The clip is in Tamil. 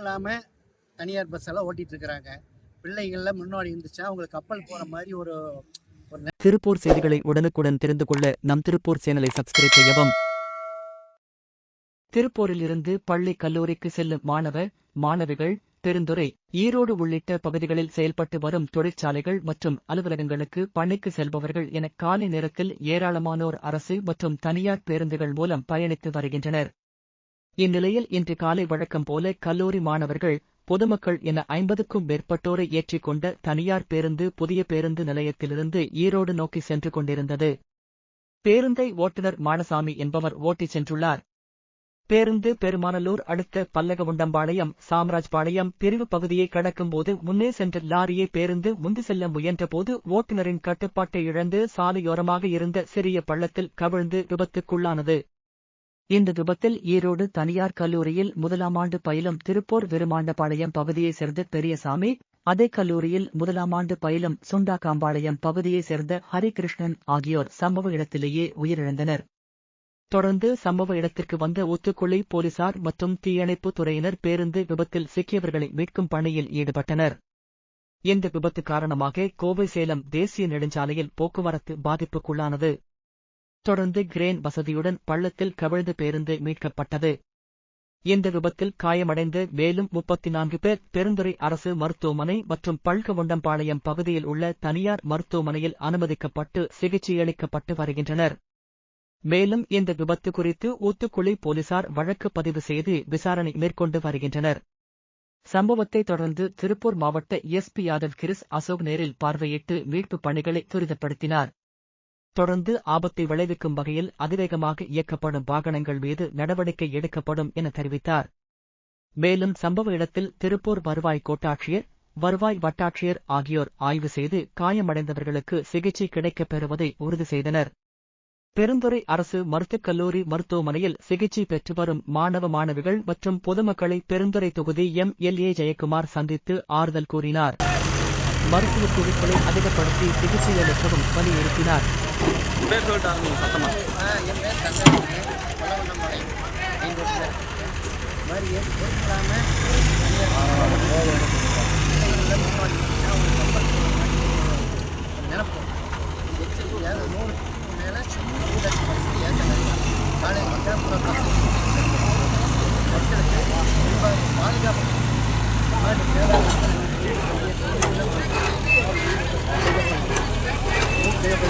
இல்லாமல் தனியார் பஸ் எல்லாம் ஓட்டிட்டு இருக்கிறாங்க பிள்ளைகள்லாம் முன்னாடி இருந்துச்சுன்னா அவங்களுக்கு கப்பல் போகிற மாதிரி ஒரு திருப்பூர் செய்திகளை உடனுக்குடன் தெரிந்து கொள்ள நம் திருப்பூர் சேனலை சப்ஸ்கிரைப் செய்யவும். திருப்பூரில் இருந்து பள்ளி கல்லூரிக்கு செல்லும் மாணவ மாணவிகள் பெருந்துறை ஈரோடு உள்ளிட்ட பகுதிகளில் செயல்பட்டு வரும் தொழிற்சாலைகள் மற்றும் அலுவலகங்களுக்கு பணிக்கு செல்பவர்கள் என காலை நேரத்தில் ஏராளமானோர் அரசு மற்றும் தனியார் பேருந்துகள் மூலம் பயணித்து வருகின்றனர். இந்நிலையில் இன்று காலை வழக்கம் போல கல்லூரி மாணவர்கள் பொதுமக்கள் என ஐம்பதுக்கும் மேற்பட்டோரை ஏற்றிக் கொண்ட தனியார் பேருந்து புதிய பேருந்து நிலையத்திலிருந்து ஈரோடு நோக்கி சென்று கொண்டிருந்தது. பேருந்தை ஓட்டுநர் மானசாமி என்பவர் ஓட்டிச் சென்றுள்ளார். பேருந்து பெருமானலூர் அடுத்த பல்லகவுண்டம்பாளையம் சாம்ராஜ்பாளையம் பிரிவு பகுதியை கடக்கும்போது முன்னே சென்ற லாரியை பேருந்து முந்தி செல்ல முயன்றபோது ஓட்டுநரின் கட்டுப்பாட்டை இழந்து சாலையோரமாக இருந்த சிறிய பள்ளத்தில் கவிழ்ந்து விபத்துக்குள்ளானது. இந்த விபத்தில் ஈரோடு தனியார் கல்லூரியில் முதலாம் ஆண்டு பயிலும் திருப்பூர் விருமாண்டபாளையம் பகுதியைச் சேர்ந்த பெரியசாமி அதே கல்லூரியில் முதலாம் ஆண்டு பயிலும் சுண்டாக்காம்பாளையம் பகுதியைச் சேர்ந்த ஹரிகிருஷ்ணன் ஆகியோர் சம்பவ இடத்திலேயே உயிரிழந்தனர். தொடர்ந்து சம்பவ இடத்திற்கு வந்த ஒத்துக்குழி போலீசார் மற்றும் தீயணைப்பு துறையினர் பேருந்து விபத்தில் சிக்கியவர்களை மீட்கும் பணியில் ஈடுபட்டனர். இந்த விபத்து காரணமாக கோவை சேலம் தேசிய நெடுஞ்சாலையில் போக்குவரத்து பாதிப்புக்குள்ளானது. தொடர்ந்து கிரேன் வசதியுடன் பள்ளத்தில் கவிழ்ந்து பேருந்து மீட்கப்பட்டது. இந்த விபத்தில் காயமடைந்த மேலும் முப்பத்தி நான்கு பேர் பெருந்துறை அரசு மருத்துவமனை மற்றும் பல்கவுண்டம்பாளையம் பகுதியில் உள்ள தனியார் மருத்துவமனையில் அனுமதிக்கப்பட்டு சிகிச்சையளிக்கப்பட்டு வருகின்றனர். மேலும் இந்த விபத்து குறித்து ஊத்துக்குளி போலீசார் வழக்கு பதிவு செய்து விசாரணை மேற்கொண்டு வருகின்றனர். சம்பவத்தை தொடர்ந்து திருப்பூர் மாவட்ட எஸ்பி யாதவ் கிரிஸ் அசோக் நேரில் பார்வையிட்டு மீட்புப் பணிகளை துரிதப்படுத்தினார். தொடர்ந்து ஆபத்தை விளைவிக்கும் வகையில் அதிவேகமாக இயக்கப்படும் வாகனங்கள் மீது நடவடிக்கை எடுக்கப்படும் என தெரிவித்தார். மேலும் சம்பவ இடத்தில் திருப்பூர் வருவாய் கோட்டாட்சியர் வருவாய் வட்டாட்சியர் ஆகியோர் ஆய்வு செய்து காயமடைந்தவர்களுக்கு சிகிச்சை கிடைக்கப் பெறுவதை உறுதி செய்தனர். பெருந்துறை அரசு மருத்துவக் கல்லூரி மருத்துவமனையில் சிகிச்சை பெற்று வரும் மாணவ மாணவிகள் மற்றும் பொதுமக்களை பெருந்துறை தொகுதி எம். எல். ஏ. ஜெயக்குமார் சந்தித்து ஆறுதல் கூறினார். மருத்துவ குழுக்களை அதிகப்படுத்தி சிகிச்சை அளிக்கவும் வலியுறுத்தினார். பேர் சொல்லிட்டாங்க சத்தமா என் பேர் தங்கமணி பல்லவண்டம்பாளையம் மெயின் ரோட்டில் இருக்கேன் இது மாதிரி ஏற்றி பொறுப்பில்லாமல் முன்னாடி இருந்துச்சுன்னா அவங்களுக்கு கப்பல் போகிற மாதிரி ஒரு நினப்பு எச்சரிக்கை நூறுக்கு மேலே ஊழல் பரிசு ஏற்கனவே காலை மக்கள் பஸ் மக்களுக்கு ரொம்ப பாதுகாப்பு இந்த மாதிரி தேவையான தேவைப்படி